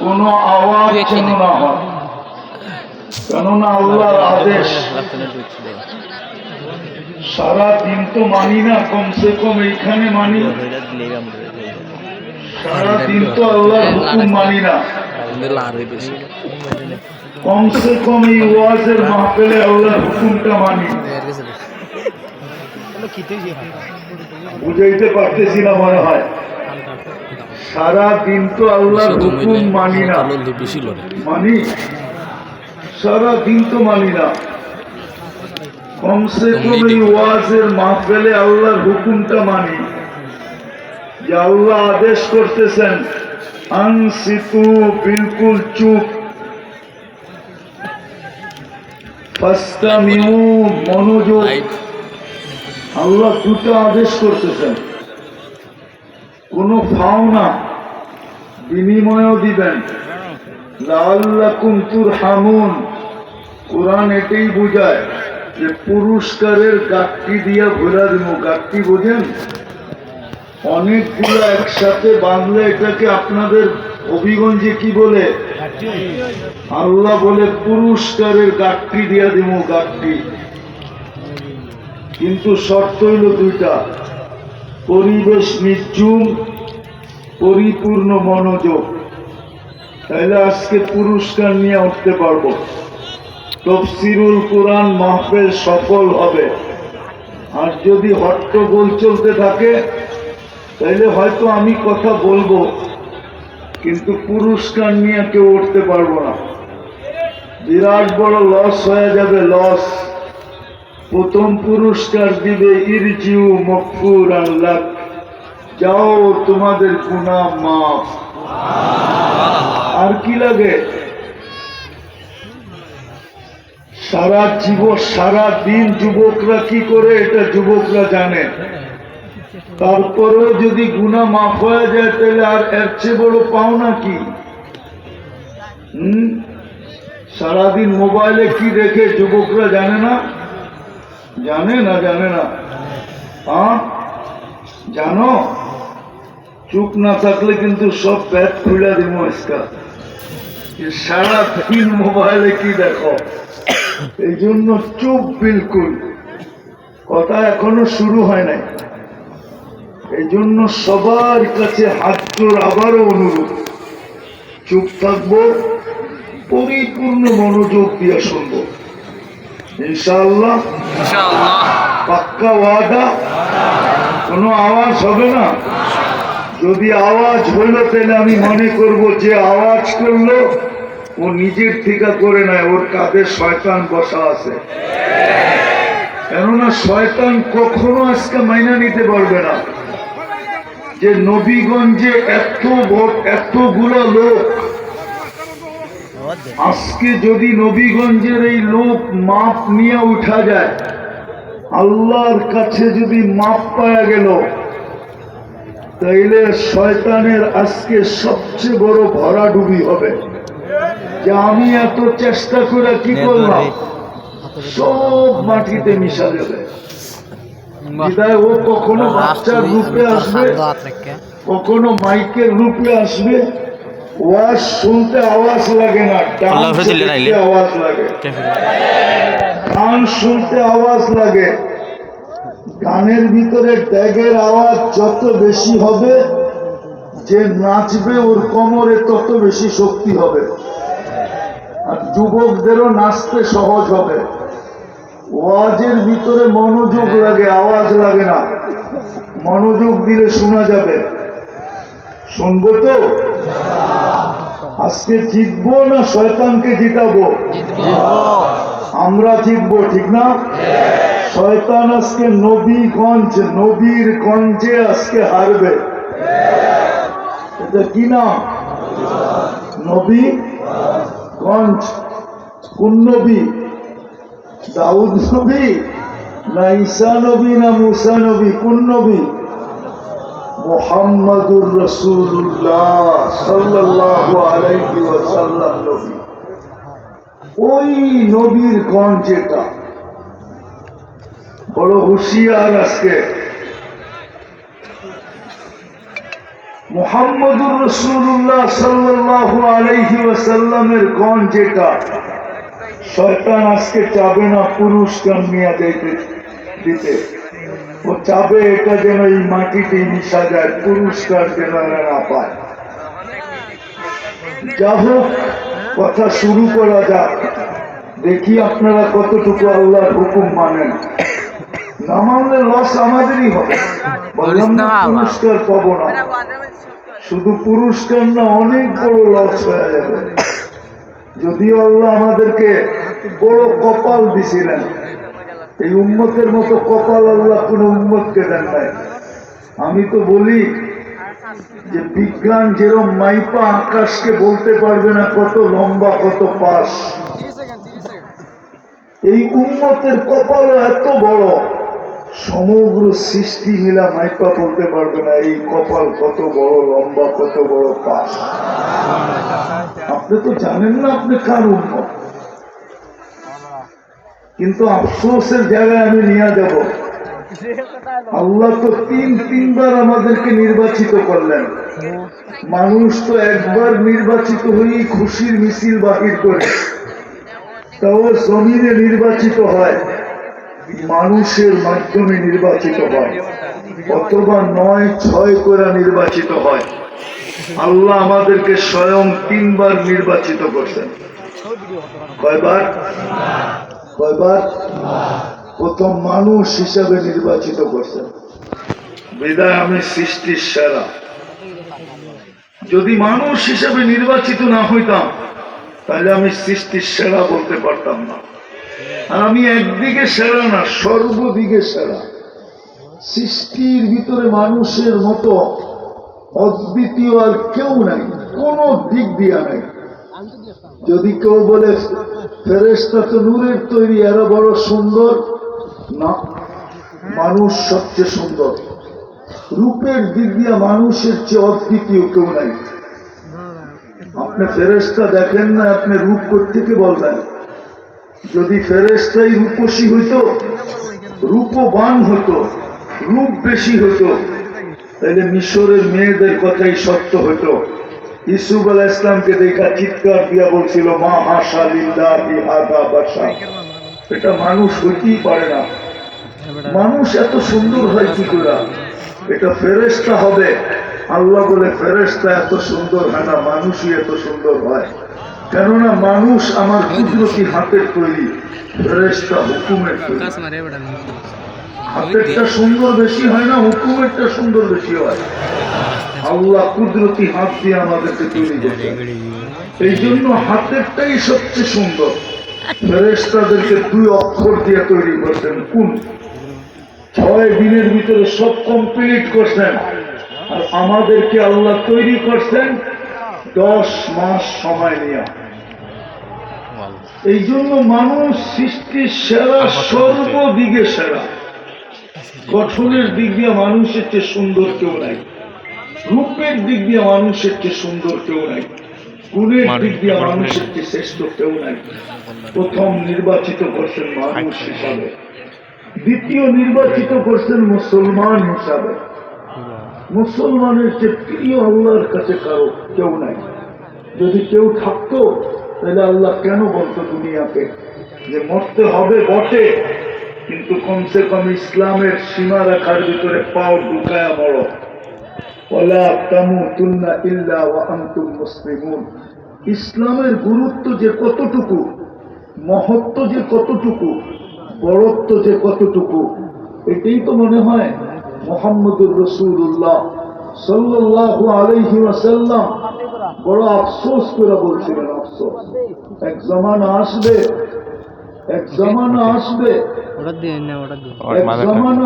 কোনো আওয়াজ যেন না হয়। কেননা আল্লাহর আদেশ সারা দিন তো মানি না কমসে কম এইখানে মানি। সারা দিন তো আল্লাহর হুকুম মানি না। কমসে কম এই ওয়াজের মাহফিলে আল্লাহর হুকুমটা মানি। বুঝাইতে পারতেছি না মনে হয়। সারা দিন তো আল্লাহর হুকুম মানি না। মানি? সারা দিন তো মানি না। কমসে কম এই ওয়াজের মাহফিলে আল্লাহর হুকুমটা মানি। যে আল্লাহ আদেশ করতেছেন আনসিতু বিলকুল চুপ। মনোযোগ। আল্লাহ দুটো আদেশ করতেছেন। কোনো ফাও না বিনিময়ও দিবেন। লাল্লাকুম তুরহামুন। কোরআন এটাই বোঝায় যে পুরস্কারের গাঠটি দিয়া ভোলা দিব। গাঠটি বোঝেন? অনেকগুলো একসাথে বাঁধলে এটাকে আপনাদের অভিগঞ্জে কি বলে? আল্লাহ বলে পুরস্কারের গাঠটি দিয়া দিব গাঠটি কিন্তু শর্ত হইল দুইটা। পরিবেশ নির্জুম পরিপূর্ণ মনোযোগ। তাহলে আজকে পুরস্কার নিয়ে উঠতে পারব। তফসিরুল কোরআন মাহফেল সফল হবে। আর যদি হট্টগোল চলতে থাকে, তাইলে হয়তো আমি কথা বলব, কিন্তু পুরস্কার নিয়ে কেউ উঠতে পারব না। বিরাট বড় লস হয়ে যাবে লস প্রথম পুরস্কার দিবে ইরজিউ মকফুর আল্লাহ। যাও, তোমাদের গুনাহ মাফ। আর কি লাগে? সারা জীব সারা দিন যুবকরা কি করে, এটা যুবকরা জানে। তারপরেও যদি গুণা মাফ হয়ে যায়, তাহলে আর এর চেয়ে বড় পাওনা কি? সারাদিন মোবাইলে কি দেখে যুবকরা জানে না? জানে না জানে না। জানো? চুপ না থাকলে কিন্তু সব প্যাট খুলে দিব সারা দিন মোবাইলে কি দেখো? এই জন্য চুপ বিলকুল। কথা এখনও শুরু হয় নাই। এই জন্য সবার কাছে হাত জোর আবারও অনুরোধ। চুপ থাকব, পরিপূর্ণ মনোযোগ দিয়ে শুনব। ইনশাআল্লাহ। পাক্কা ওয়াদা। কোনো আওয়াজ হবে না? যদি আওয়াজ হইল তাহলে আমি মনে করব যে আওয়াজ করল ও নিজের থেকে করে নেয় ওর কাঁধে শয়তান বসা আছে। কেননা শয়তান কখনো আজকে মাইনা নিতে পারবে না। যে নবীগঞ্জে এত এতগুলো লোক আজকে যদি নবীগঞ্জের এই লোক মাপ নিয়ে উঠা যায় আল্লাহর কাছে যদি মাপ পাওয়া গেল তাইলে শয়তানের আজকে সবচেয়ে বড় ভরাডুবি হবে। যে আমি এত চেষ্টা করে কি করলাম? সব মাটিতে মিশা যাবে। ও কখনো বাচ্চার রূপে আসবে কখনো মাইকের রূপে আসবে ওয়াজ শুনতে আওয়াজ লাগে না আল্লাহ আওয়াজ লাগে। গান শুনতে আওয়াজ লাগে। গানের ভিতরে ট্যাগের আওয়াজ যত বেশি হবে যে নাচবে ওর কোমরে তত বেশি শক্তি হবে। আর যুবকদেরও নাচতে সহজ হবে। ওয়াজের ভিতরে মনোযোগ লাগে আওয়াজ লাগে না। মনোযোগ দিলে শোনা যাবে। শুনব তো? আজকে জিতবো না শয়তানকে জিতাবো? আমরা জিতবো ঠিক না? শয়তান আজকে নবীগঞ্জ নবীর গঞ্জে আজকে হারবে। এটা কি না নবী গঞ্জ কোন নবী? দাউদ নবী? না ঈসা নবী না মুসা নবী? কোন নবী? মোহাম্মদুর রসুল্লাহ ওই নবীর গঞ্জ এটা বড় হুঁশিয়ার আজকে। মোহাম্মদুর রসুল্লাহ সাল্লাহ আলাইহি ওয়াসাল্লামের গণ যেটা, শয়তান আজকে চাবে না নিয়ে দিতে দিতে। ও চাবে এটা যেন এই মাটিতে মিশা যায় পুরস্কার যেন না পায়। যা হোক কথা শুরু করা যাক। দেখি আপনারা কতটুকু আল্লাহর হুকুম মানেন। না মানলে লস আমাদেরই হবে। বললাম না পুরস্কার পাবো। না। শুধু পুরস্কার না অনেক বড় লস হয়ে যাবে। যদিও আল্লাহ আমাদেরকে বড় কপাল দিছিলেন। এই উম্মতের মতো কপাল আল্লাহ কোনো উম্মতকে দেন নাই আমি তো বলি যে বিজ্ঞান যেরকম মাইপা আকাশকে বলতে পারবে না কত লম্বা, কত পাশ। এই উন্মতের কপাল এত বড়, সমগ্র সৃষ্টি মিলা মাইপা বলতে পারবে না এই কপাল কত বড়, লম্বা, কত বড়, পাশ। আপনি তো জানেন না আপনি কার উন্মত কিন্তু আফসোসের জায়গায় আমি নিয়ে যাব। আল্লাহ তো তিন, তিনবার আমাদেরকে নির্বাচিত করলেন। মানুষ তো একবার নির্বাচিত হয়েই খুশির মিছিল বাহির করে। তাও জমিনে নির্বাচিত হয়, মানুষের মাধ্যমে নির্বাচিত হয়, অথবা নয়, ছয় করে নির্বাচিত হয়। আল্লাহ আমাদেরকে স্বয়ং তিনবার নির্বাচিত করছেন। কয়বার? কয়বার? প্রথম মানুষ হিসাবে নির্বাচিত করছেন। বিদায় আমি সৃষ্টির সেরা। যদি মানুষ হিসাবে নির্বাচিত না হইতাম, তাহলে আমি সৃষ্টির সেরা বলতে পারতাম না। আর আমি একদিকে সেরা না, সর্বদিকে সেরা। সৃষ্টির ভিতরে মানুষের মতো অদ্বিতীয় আর কেউ নাই, কোনো দিক দিয়া নাই। যদি কেউ বলে ফেরেস্তা তো নূরের তৈরি, এরা বড় সুন্দর। না, মানুষ সবচেয়ে সুন্দর। রূপের দিক দিয়ে মানুষের চেয়ে অদ্বিতীয় কেউ নাই। আপনি ফেরেস্তা দেখেন না, আপনি রূপ থেকে বলবেন? যদি ফেরেস্তাই রূপসী হইতো, রূপবান হতো, রূপ বেশি হতো তাহলে মিশরের মেয়েদের কথাই সত্য হতো ইসুফ আলাহ ইসলামকে দেখা, চিৎকার দিয়া বলছিল, মা হাসা লিল্লা বিহাদা বাসা এটা মানুষ হইতেই পারে না। মানুষ এত সুন্দর হয় কি করে? এটা ফেরেস্তা হবে। আল্লাহ বলে ফেরেস্তা এত সুন্দর হয় না, মানুষই এত সুন্দর হয়। কেননা মানুষ আমার কুদরতি হাতের তৈরি ফেরেস্তা হুকুমের তৈরি। হাতেরটা সুন্দর বেশি হয় না, হুকুমেরটা সুন্দর বেশি হয়। আল্লাহ কুদরতি হাত দিয়ে আমাদেরকে তৈরি করছেন এই জন্য হাতেরটাই সবচেয়ে সুন্দর। ফেরেস্তাদেরকে দুই অক্ষর দিয়ে তৈরি করছেন। কোন ছয় দিনের ভিতরে সব কমপ্লিট করছেন। আর আমাদেরকে আল্লাহ তৈরি করছেন দশ মাস সময় নিয়ে। এই জন্য মানুষ সৃষ্টির সেরা সর্বদিকে সেরা। গঠনের দিক দিয়ে মানুষের চেয়ে সুন্দর কেউ নাই। রূপের দিক দিয়ে মানুষের চেয়ে সুন্দর কেউ নাই। গুণের দিক দিয়ে মানুষের চেয়ে শ্রেষ্ঠ কেউ নাই। প্রথম নির্বাচিত করছেন মানুষ হিসাবে। দ্বিতীয় নির্বাচিত করছেন মুসলমান হিসাবে। মুসলমানের যে প্রিয় আল্লাহর কাছে কারও কেউ নাই। যদি কেউ থাকতো তাহলে আল্লাহ কেন বলতো দুনিয়াকে যে মরতে হবে বটে কিন্তু কমসে কম ইসলামের সীমা রেখার ভিতরে পাও ঢুকায়া বড় ওলা তামুতুন্না ইল্লা ওয়া আনতুম মুসলিমুন ইসলামের গুরুত্ব যে কতটুকু মহত্ব যে কতটুকু বড়ত্ব যে কতটুকু এটাই তো মনে হয় মোহাম্মদুর রসুল্লাহ সাল্লাল্লাহু আলাইহি ওয়াসাল্লাম। বড় আফসোস করে বলছিলেন আফসোস। এক জমানা আসবে এক জমানা আসবে। ওটা দিয়ে না ওটা দিয়ে এক জমানা